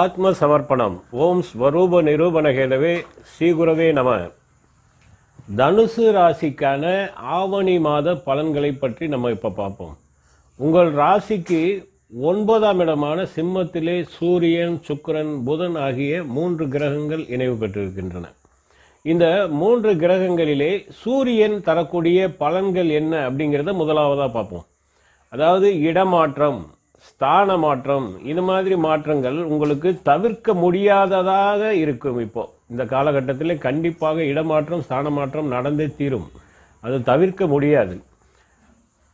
ஆத்ம சமர்ப்பணம் ஓம் ஸ்வரூப நிரூபணகேதவே ஸ்ரீகுரவே நம. தனுசு ராசிக்கான ஆவணி மாத பலன்களை பற்றி நம்ம இப்போ பார்ப்போம். உங்கள் ராசிக்கு ஒன்பதாம் இடமான சிம்மத்திலே சூரியன் சுக்கிரன் புதன் ஆகிய மூன்று கிரகங்கள் இணைவு பெற்றிருக்கின்றன. இந்த மூன்று கிரகங்களிலே சூரியன் தரக்கூடிய பலன்கள் என்ன அப்படிங்கிறத முதலாவதாக பார்ப்போம். அதாவது இடமாற்றம் ஸ்தான மாற்றம் இது மாதிரி மாற்றங்கள் உங்களுக்கு தவிர்க்க முடியாததாக இருக்கும் இப்போ. இந்த காலகட்டத்தில் கண்டிப்பாக இடமாற்றம் ஸ்தான மாற்றம் நடந்தே தீரும். அது தவிர்க்க முடியாது.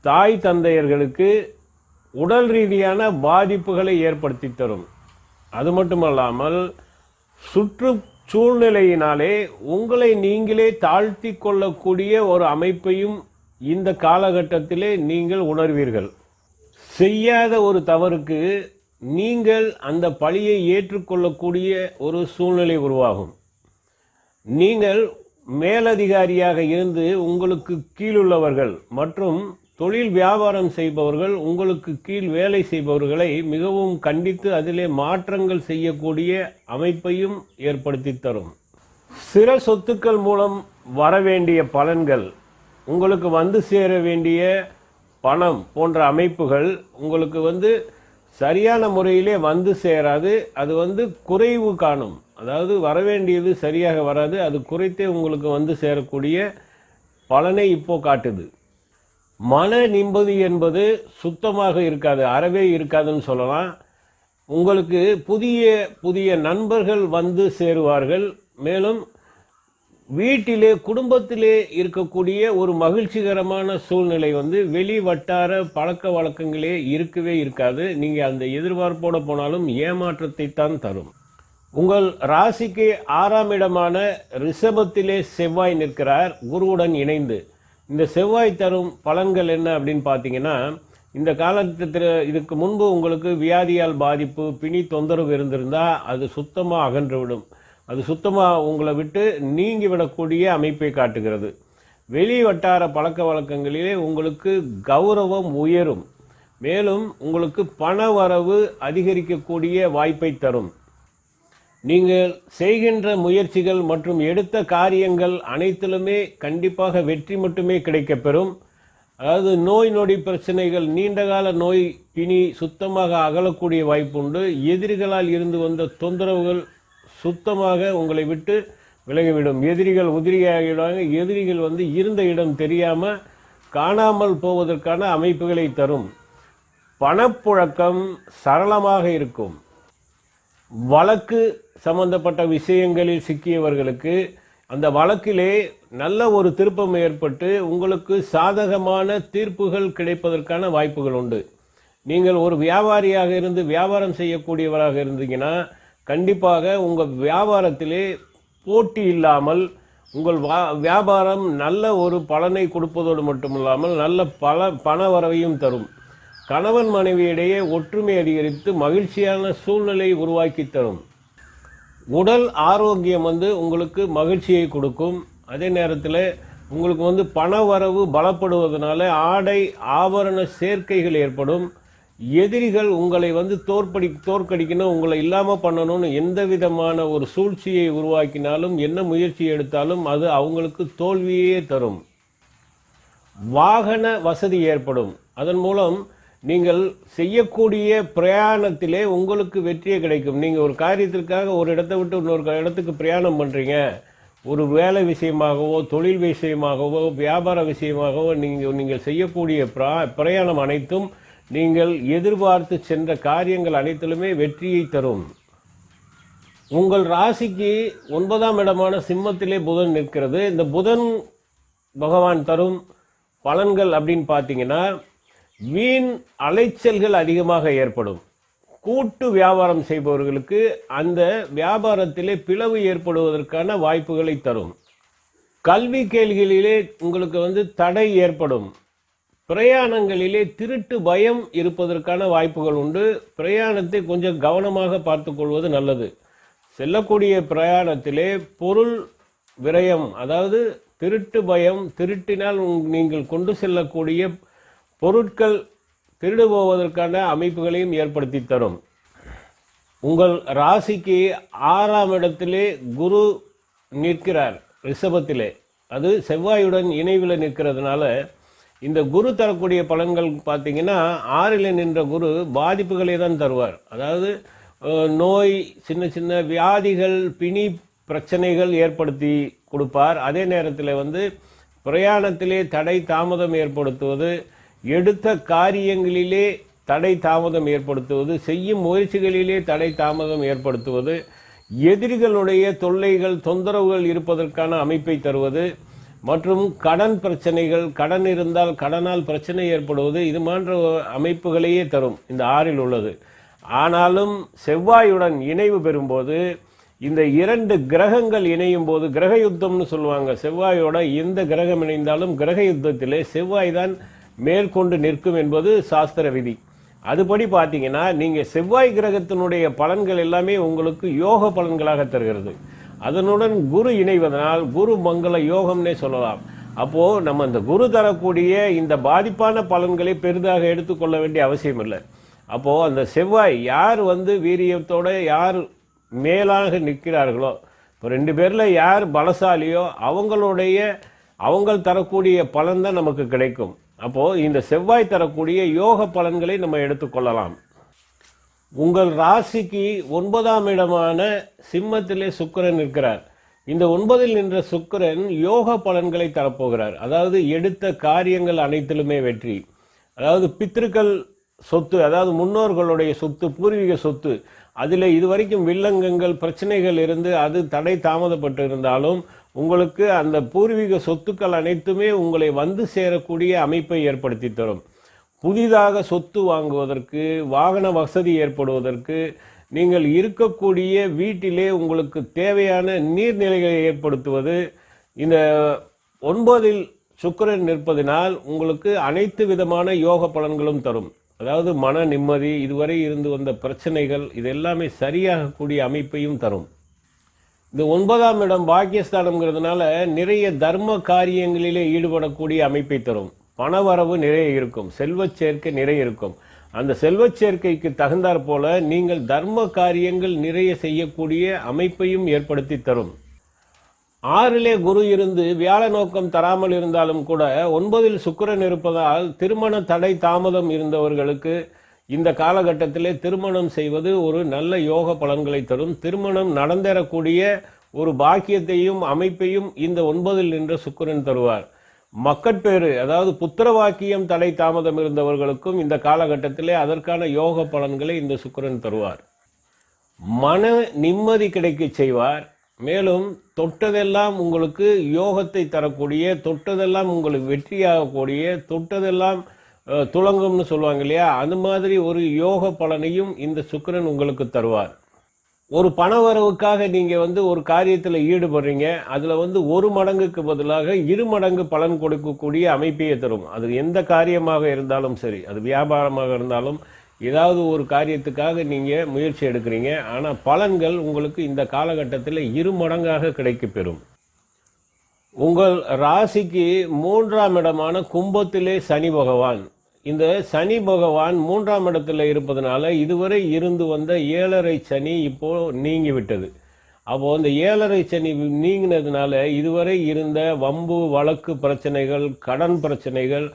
தாய் தந்தையர்களுக்கு உடல் ரீதியான பாதிப்புகளை ஏற்படுத்தி தரும். அது மட்டுமல்லாமல் சுற்று சூழ்நிலையினாலே உங்களை நீங்களே தாழ்த்தி கொள்ளக்கூடிய ஒரு அமைப்பையும் இந்த காலகட்டத்திலே நீங்கள் உணர்வீர்கள். செய்யாத ஒரு தவறுக்கு நீங்கள் அந்த பழியை ஏற்றுக்கொள்ளக்கூடிய ஒரு சூழ்நிலை உருவாகும். நீங்கள் மேலதிகாரியாக இருந்து உங்களுக்கு கீழுள்ளவர்கள் மற்றும் தொழில் வியாபாரம் செய்பவர்கள் உங்களுக்கு கீழ் வேலை செய்பவர்களை மிகவும் கண்டித்து அதிலே மாற்றங்கள் செய்யக்கூடிய அமைப்பையும் ஏற்படுத்தி தரும். சில சொத்துக்கள் மூலம் வரவேண்டிய பலன்கள் உங்களுக்கு வந்து சேர வேண்டிய பணம் போன்ற அமைப்புகள் உங்களுக்கு வந்து சரியான முறையிலே வந்து சேராது. அது வந்து குறைவு காணும். அதாவது வரவேண்டியது சரியாக வராது. அது குறைத்தே உங்களுக்கு வந்து சேரக்கூடிய பலனை இப்போ காட்டுது. மன நிம்மதி என்பது சுத்தமாக இருக்காது அறவே இருக்காதுன்னு சொல்லலாம். உங்களுக்கு புதிய புதிய நண்பர்கள் வந்து சேருவார்கள். மேலும் வீட்டிலே குடும்பத்திலே இருக்கக்கூடிய ஒரு மகிழ்ச்சிகரமான சூழ்நிலை வந்து வெளி வட்டார பழக்க வழக்கங்களே இருக்கவே இருக்காது. நீங்கள் அந்த எதிர்பார்ப்போடு போனாலும் ஏமாற்றத்தை தான் தரும். உங்கள் ராசிக்கு ஆறாம் இடமான ரிஷபத்திலே செவ்வாய் நிற்கிறார் குருவுடன் இணைந்து. இந்த செவ்வாய் தரும் பலன்கள் என்ன அப்படின்னு பார்த்தீங்கன்னா இந்த காலகட்டத்தில் இதுக்கு முன்பு உங்களுக்கு வியாதியால் பாதிப்பு பிணி தொந்தரவு இருந்திருந்தால் அது சுத்தமாக அகன்றுவிடும் அது சுத்தமாக உங்களை விட்டு நீங்கி விடக்கூடிய அமைப்பை காட்டுகிறது. வெளி வட்டார பழக்க வழக்கங்களிலே உங்களுக்கு கௌரவம் உயரும். மேலும் உங்களுக்கு பண வரவு அதிகரிக்கக்கூடிய வாய்ப்பை தரும். நீங்கள் செய்கின்ற முயற்சிகள் மற்றும் எடுத்த காரியங்கள் அனைத்திலுமே கண்டிப்பாக வெற்றி மட்டுமே கிடைக்கப்பெறும். அதாவது நோய் நொடி பிரச்சனைகள் நீண்டகால நோய் பிணி சுத்தமாக அகலக்கூடிய வாய்ப்புண்டு. எதிரிகளால் இருந்து வந்த தொந்தரவுகள் சுத்தமாக உங்களை விட்டு விலகிவிடும். எதிரிகள் உதிரியாகிடுவாங்க எதிரிகள் வந்து இருந்த இடம் தெரியாமல் காணாமல் போவதற்கான அமைப்புகளை தரும். பணப்புழக்கம் சரளமாக இருக்கும். வழக்கு சம்பந்தப்பட்ட விஷயங்களில் சிக்கியவர்களுக்கு அந்த வழக்கிலே நல்ல ஒரு திருப்பம் ஏற்பட்டு உங்களுக்கு சாதகமான தீர்ப்புகள் கிடைப்பதற்கான வாய்ப்புகள் உண்டு. நீங்கள் ஒரு வியாபாரியாக இருந்து வியாபாரம் செய்யக்கூடியவராக இருந்தீங்கன்னா கண்டிப்பாக உங்கள் வியாபாரத்திலே போட்டி இல்லாமல் உங்கள் வா வியாபாரம் நல்ல ஒரு பலனை கொடுப்பதோடு மட்டுமில்லாமல் நல்ல பல பண வரவையும் தரும். கணவன் மனைவியிடையே ஒற்றுமை அதிகரித்து மகிழ்ச்சியான சூழ்நிலையை உருவாக்கி தரும். உடல் ஆரோக்கியம் வந்து உங்களுக்கு மகிழ்ச்சியை கொடுக்கும். அதே நேரத்தில் உங்களுக்கு வந்து பண வரவு பலப்படுவதனால ஆடை ஆபரண சேர்க்கைகள் ஏற்படும். எதிரிகள் உங்களை வந்து தோற்படி தோற்கடிக்கணும் உங்களை இல்லாமல் பண்ணணும்னு எந்த விதமான ஒரு சூழ்ச்சியை உருவாக்கினாலும் என்ன முயற்சி எடுத்தாலும் அது அவங்களுக்கு தோல்வியே தரும். வாகன வசதி ஏற்படும். அதன் மூலம் நீங்கள் செய்யக்கூடிய பிரயாணத்திலே உங்களுக்கு வெற்றியே கிடைக்கும். நீங்கள் ஒரு காரியத்திற்காக ஒரு இடத்தை விட்டு இன்னொரு இடத்துக்கு பிரயாணம் பண்ணுறீங்க ஒரு வேலை விஷயமாகவோ தொழில் விஷயமாகவோ வியாபார விஷயமாகவோ நீங்கள் நீங்கள் செய்யக்கூடிய பிரா பிரயாணம் அனைத்தும் நீங்கள் எதிர்பார்த்து சென்ற காரியங்கள் அனைத்திலுமே வெற்றியை தரும். உங்கள் ராசிக்கு ஒன்பதாம் இடமான சிம்மத்திலே புதன் நிற்கிறது. இந்த புதன் பகவான் தரும் பலன்கள் அப்படின்னு பார்த்தீங்கன்னா வீண் அலைச்சல்கள் அதிகமாக ஏற்படும். கூட்டு வியாபாரம் செய்பவர்களுக்கு அந்த வியாபாரத்திலே பிளவு ஏற்படுவதற்கான வாய்ப்புகளை தரும். கல்வி கேள்விகளிலே உங்களுக்கு வந்து தடை ஏற்படும். பிரயாணங்களிலே திருட்டு பயம் இருப்பதற்கான வாய்ப்புகள் உண்டு. பிரயாணத்தை கொஞ்சம் கவனமாக பார்த்துக்கொள்வது நல்லது. செல்லக்கூடிய பிரயாணத்திலே பொருள் விரயம் அதாவது திருட்டு பயம் திருட்டினால் நீங்கள் கொண்டு செல்லக்கூடிய பொருட்கள் திருடு போவதற்கான அமைப்புகளையும் ஏற்படுத்தி தரும். உங்கள் ராசிக்கு ஆறாம் இடத்திலே குரு நிற்கிறார் ரிஷபத்திலே. அது செவ்வாயுடன் இணைவில் நிற்கிறதுனால இந்த குரு தரக்கூடிய பலன்கள் பார்த்தீங்கன்னா ஆறில் நின்ற குரு பாதிப்புகளை தான் தருவார். அதாவது நோய் சின்ன சின்ன வியாதிகள் பிணி பிரச்சனைகள் ஏற்படுத்தி கொடுப்பார். அதே நேரத்தில் வந்து பிரயாணத்திலே தடை தாமதம் ஏற்படுத்துவது எடுத்த காரியங்களிலே தடை தாமதம் ஏற்படுத்துவது செய்யும் முயற்சிகளிலே தடை தாமதம் ஏற்படுத்துவது எதிரிகளுடைய தொல்லைகள் தொந்தரவுகள் இருப்பதற்கான அமைப்பை தருவது மற்றும் கடன் பிரச்சனைகள் கடன் இருந்தால் கடனால் பிரச்சனை ஏற்படுவது இது போன்ற அமைப்புகளையே தரும் இந்த ஆறில் உள்ளது. ஆனாலும் செவ்வாயுடன் இணைவு பெறும்போது இந்த இரண்டு கிரகங்கள் இணையும் போது கிரக யுத்தம்னு சொல்லுவாங்க செவ்வாயோட எந்த கிரகம் இணைந்தாலும் கிரக யுத்தத்திலே செவ்வாய் தான் மேற்கொண்டு நிற்கும் என்பது சாஸ்திர விதி. அதுபடி பார்த்தீங்கன்னா நீங்கள் செவ்வாய் கிரகத்தினுடைய பலன்கள் எல்லாமே உங்களுக்கு யோக பலன்களாக தருகிறது. அதனுடன் குரு இணைவதனால் குரு மங்கள யோகம்னே சொல்லலாம். அப்போ நம்ம இந்த குரு தரக்கூடிய இந்த பாதிப்பான பலன்களை பெரிதாக எடுத்துக்கொள்ள வேண்டிய அவசியம் இல்லை. அப்போது அந்த செவ்வாய் யார் வந்து வீரியத்தோட யார் மேலாக நிற்கிறார்களோ இப்போ ரெண்டு பேரில் யார் பலசாலியோ அவங்களுடைய அவங்கள் தரக்கூடிய பலன் தான் நமக்கு கிடைக்கும். அப்போது இந்த செவ்வாய் தரக்கூடிய யோக பலன்களை நம்ம எடுத்துக்கொள்ளலாம் உங்கள் ராசிக்கு ஒன்பதாம் இடமான சிம்மத்திலே சுக்கிரன் இருக்கிறார் இந்த ஒன்பதில் நின்ற சுக்கிரன் யோக பலன்களை தரப்போகிறார். அதாவது எடுத்த காரியங்கள் அனைத்திலுமே வெற்றி. அதாவது பித்திருக்கள் சொத்து அதாவது முன்னோர்களுடைய சொத்து பூர்வீக சொத்து அதில் இதுவரைக்கும் வில்லங்கங்கள் பிரச்சனைகள் இருந்து அது தடை தாமதப்பட்டு இருந்தாலும் உங்களுக்கு அந்த பூர்வீக சொத்துக்கள் அனைத்துமே உங்களை வந்து சேரக்கூடிய அமைப்பை ஏற்படுத்தி தரும். புதிதாக சொத்து வாங்குவதற்கு வாகன வசதி ஏற்படுவதற்கு நீங்கள் இருக்கக்கூடிய வீட்டிலே உங்களுக்கு தேவையான நீர்நிலைகளை ஏற்படுத்துவது இந்த ஒன்பதில் சுக்கிரன் நிற்பதினால் உங்களுக்கு அனைத்து விதமான யோக பலன்களும் தரும். அதாவது மன நிம்மதி இதுவரை இருந்து வந்த பிரச்சனைகள் இது எல்லாமே சரியாகக்கூடிய அமைப்பையும் தரும். இந்த ஒன்பதாம் இடம் பாக்கியஸ்தானம்ங்கிறதுனால நிறைய தர்ம காரியங்களிலே ஈடுபடக்கூடிய அமைப்பை தரும். பணவரவு நிறைய இருக்கும். செல்வச் சேர்க்கை நிறைய இருக்கும். அந்த செல்வச் சேர்க்கைக்கு தகுந்தாற் போல நீங்கள் தர்ம காரியங்கள் நிறைய செய்யக்கூடிய அமைப்பையும் ஏற்படுத்தி தரும். ஆறிலே குரு இருந்து வியாழ நோக்கம் தராமல் இருந்தாலும் கூட ஒன்பதில் சுக்கரன் இருப்பதால் திருமண தடை தாமதம் இருந்தவர்களுக்கு இந்த காலகட்டத்திலே திருமணம் செய்வது ஒரு நல்ல யோக பலன்களை தரும். திருமணம் நடந்தேறக்கூடிய ஒரு பாக்கியத்தையும் அமைப்பையும் இந்த ஒன்பதில் நின்ற சுக்கிரன் தருவார். மக்கட்பேறு அதாவது புத்திரவாக்கியம் தலை தடை தாமதம் இருந்தவர்களுக்கும் இந்த காலகட்டத்திலே அதற்கான யோக பலன்களை இந்த சுக்கிரன் தருவார். மன நிம்மதி கிடைக்கச் செய்வார். மேலும் தொட்டதெல்லாம் உங்களுக்கு யோகத்தை தரக்கூடிய தொட்டதெல்லாம் உங்களுக்கு வெற்றியாகக்கூடிய தொட்டதெல்லாம் துளங்கும்னு துலங்கும்னு சொல்லுவாங்க இல்லையா? அந்த மாதிரி ஒரு யோக பலனையும் இந்த சுக்கிரன் உங்களுக்கு தருவார். ஒரு பணவரவுக்காக நீங்கள் வந்து ஒரு காரியத்தில் ஈடுபடுறீங்க அதில் வந்து ஒரு மடங்குக்கு பதிலாக இரு மடங்கு பலன் கொடுக்கக்கூடிய அமைப்பையே தரும். அது எந்த காரியமாக இருந்தாலும் சரி அது வியாபாரமாக இருந்தாலும் ஏதாவது ஒரு காரியத்துக்காக நீங்கள் முயற்சி எடுக்கிறீங்க ஆனால் பலன்கள் உங்களுக்கு இந்த காலகட்டத்தில் இரு மடங்காக கிடைக்கப்பெறும். உங்கள் ராசிக்கு மூன்றாம் இடமான கும்பத்திலே சனி பகவான். இந்த சனி பகவான் மூன்றாம் இடத்துல இருப்பதனால இதுவரை இருந்து வந்த ஏழரை சனி இப்போ நீங்கி விட்டது அப்போ இந்த ஏழரை சனி நீங்கினதுனால இதுவரை இருந்த வம்பு வழக்கு பிரச்சனைகள் கடன் பிரச்சனைகள்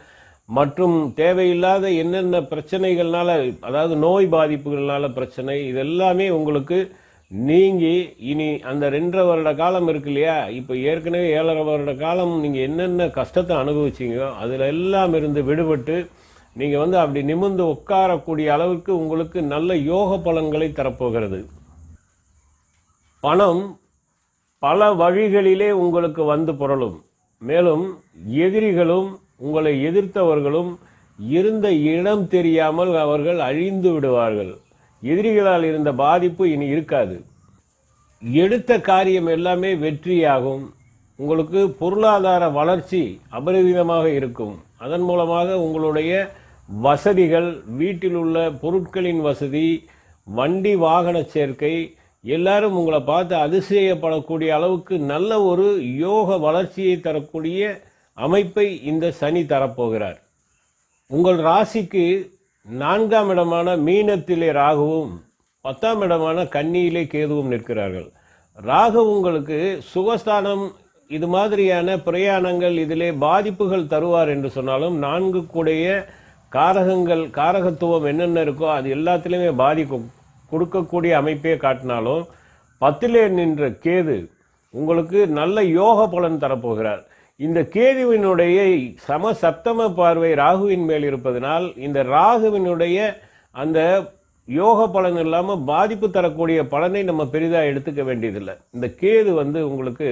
மற்றும் தேவையில்லாத என்னென்ன பிரச்சனைகள்னால அதாவது நோய் பாதிப்புகள்னால பிரச்சனை இதெல்லாமே உங்களுக்கு நீங்கி இனி அந்த ரெண்டரை வருட காலம் இருக்கு இல்லையா? இப்போ ஏற்கனவே ஏழரை வருட காலம் நீங்கள் என்னென்ன கஷ்டத்தை அனுபவிச்சிங்க அதில் எல்லாம் இருந்து விடுபட்டு நீங்கள் வந்து அப்படி நிமிர்ந்து உட்காரக்கூடிய அளவுக்கு உங்களுக்கு நல்ல யோக பலன்களை தரப்போகிறது. பணம் பல வழிகளிலே உங்களுக்கு வந்து புரளும். மேலும் எதிரிகளும் உங்களை எதிர்த்தவர்களும் இருந்த இடம் தெரியாமல் அவர்கள் அழிந்து விடுவார்கள். எதிரிகளால் இருந்த பாதிப்பு இனி இருக்காது. எடுத்த காரியம் எல்லாமே வெற்றியாகும். உங்களுக்கு பொருளாதார வளர்ச்சி அபரிவிதமாக இருக்கும். அதன் மூலமாக உங்களுடைய வசதிகள் வீட்டில் உள்ள பொருட்களின் வசதி வண்டி வாகன சேர்க்கை எல்லாரும் உங்களை பார்த்து அதிசயப்படக்கூடிய அளவுக்கு நல்ல ஒரு யோக வளர்ச்சியை தரக்கூடிய அமைப்பை இந்த சனி தரப்போகிறார். உங்கள் ராசிக்கு நான்காம் இடமான மீனத்திலே ராகுவும் பத்தாம் இடமான கன்னியிலே கேதுவும் நிற்கிறார்கள். ராகு உங்களுக்கு சுகஸ்தானம் இது மாதிரியான பிரயாணங்கள் இதிலே பாதிப்புகள் தருவார் என்று சொன்னாலும் நான்கு கூடைய காரகங்கள் காரகத்துவம் என்னென்ன இருக்கோ அது எல்லாத்துலேயுமே பாதிக்கும். கொடுக்கக்கூடிய அமைப்பே காட்டினாலும் பத்திலே நின்ற கேது உங்களுக்கு நல்ல யோக பலன் தரப்போகிறார். இந்த கேதுவினுடைய சம சப்தம பார்வை ராகுவின் மேல் இருப்பதனால் இந்த ராகுவினுடைய அந்த யோக பலன் இல்லாமல் பாதிப்பு தரக்கூடிய பலனை நம்ம பெரிதாக எடுத்துக்க வேண்டியதில்லை. இந்த கேது வந்து உங்களுக்கு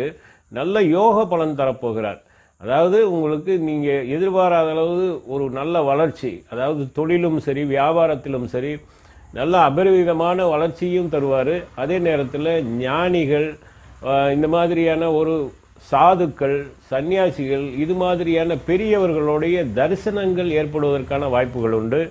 நல்ல யோக பலன் தரப்போகிறார். அதாவது உங்களுக்கு நீங்கள் எதிர்பாராத அளவு ஒரு நல்ல வளர்ச்சி அதாவது தொழிலும் சரி வியாபாரத்திலும் சரி நல்ல அபரிவிதமான வளர்ச்சியும் தருவார். அதே நேரத்தில் ஞானிகள் இந்த மாதிரியான ஒரு சாதுக்கள் சன்னியாசிகள் இது மாதிரியான பெரியவர்களுடைய தரிசனங்கள் ஏற்படுவதற்கான வாய்ப்புகள் உண்டு.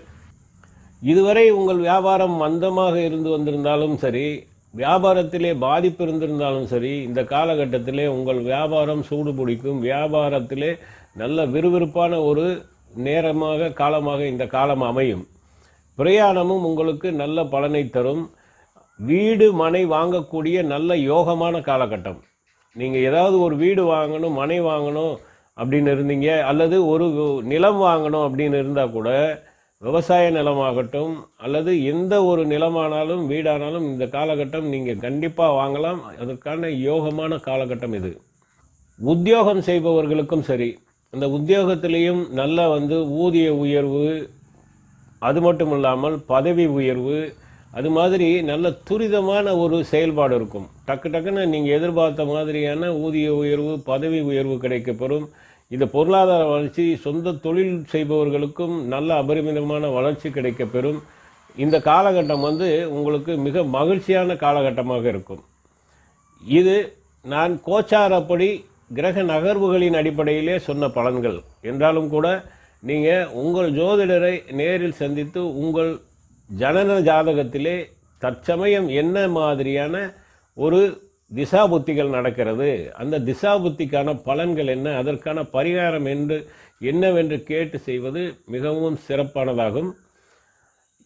இதுவரை உங்கள் வியாபாரம் மந்தமாக இருந்து வந்திருந்தாலும் சரி வியாபாரத்திலே பாதிப்பு இருந்திருந்தாலும் சரி இந்த காலகட்டத்திலே உங்கள் வியாபாரம் சூடு பிடிக்கும். வியாபாரத்திலே நல்ல விறுவிறுப்பான ஒரு நேரமாக காலமாக இந்த காலம் அமையும். பிரயாணமும் உங்களுக்கு நல்ல பலனை தரும். வீடு மனை வாங்கக்கூடிய நல்ல யோகமான காலகட்டம். நீங்கள் ஏதாவது ஒரு வீடு வாங்கணும் மனை வாங்கணும் அப்படின்னு இருந்தீங்க அல்லது ஒரு நிலம் வாங்கணும் அப்படின்னு இருந்தால் கூட விவசாய நிலமாகட்டும் அல்லது எந்த ஒரு நிலமானாலும் வீடானாலும் இந்த காலகட்டம் நீங்கள் கண்டிப்பாக வாங்கலாம். அதற்கான யோகமான காலகட்டம் இது. உத்தியோகம் செய்பவர்களுக்கும் சரி அந்த உத்தியோகத்திலையும் நல்ல வந்து ஊதிய உயர்வு அது மட்டும் இல்லாமல் பதவி உயர்வு அது மாதிரி நல்ல துரிதமான ஒரு செயல்பாடு இருக்கும். டக்கு டக்குன்னு நீங்கள் எதிர்பார்த்த மாதிரியான ஊதிய உயர்வு பதவி உயர்வு கிடைக்கப்பெறும். இந்த பொருளாதார வளர்ச்சி சொந்த தொழில் செய்பவர்களுக்கும் நல்ல அபரிமிதமான வளர்ச்சி கிடைக்கப்பெறும். இந்த காலகட்டம் வந்து உங்களுக்கு மிக மகிழ்ச்சியான காலகட்டமாக இருக்கும். இது நான் கோச்சாரப்படி கிரக நகர்வுகளின் அடிப்படையிலே சொன்ன பலன்கள். என்றாலும் கூட நீங்கள் உங்கள் ஜோதிடரை நேரில் சந்தித்து உங்கள் ஜனன ஜாதகத்திலே தற்சமயம் என்ன மாதிரியான ஒரு திசா புத்திகள் நடக்கிறது. அந்த திசா புத்திக்கான பலன்கள் என்ன? அதற்கான பரிகாரம் என்று என்னவென்று கேட்டு செய்வது மிகவும் சிறப்பானதாகும்.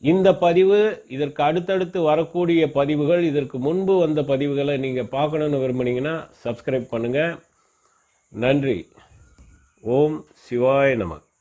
இந்த பதிவு இதற்கு அடுத்தடுத்து வரக்கூடிய பதிவுகள் இதற்கு முன்பு வந்த பதிவுகளை நீங்கள் பார்க்கணுன்னு விரும்புனீங்கன்னா சப்ஸ்கிரைப் பண்ணுங்கள் நன்றி. ஓம் சிவாய நமக்கு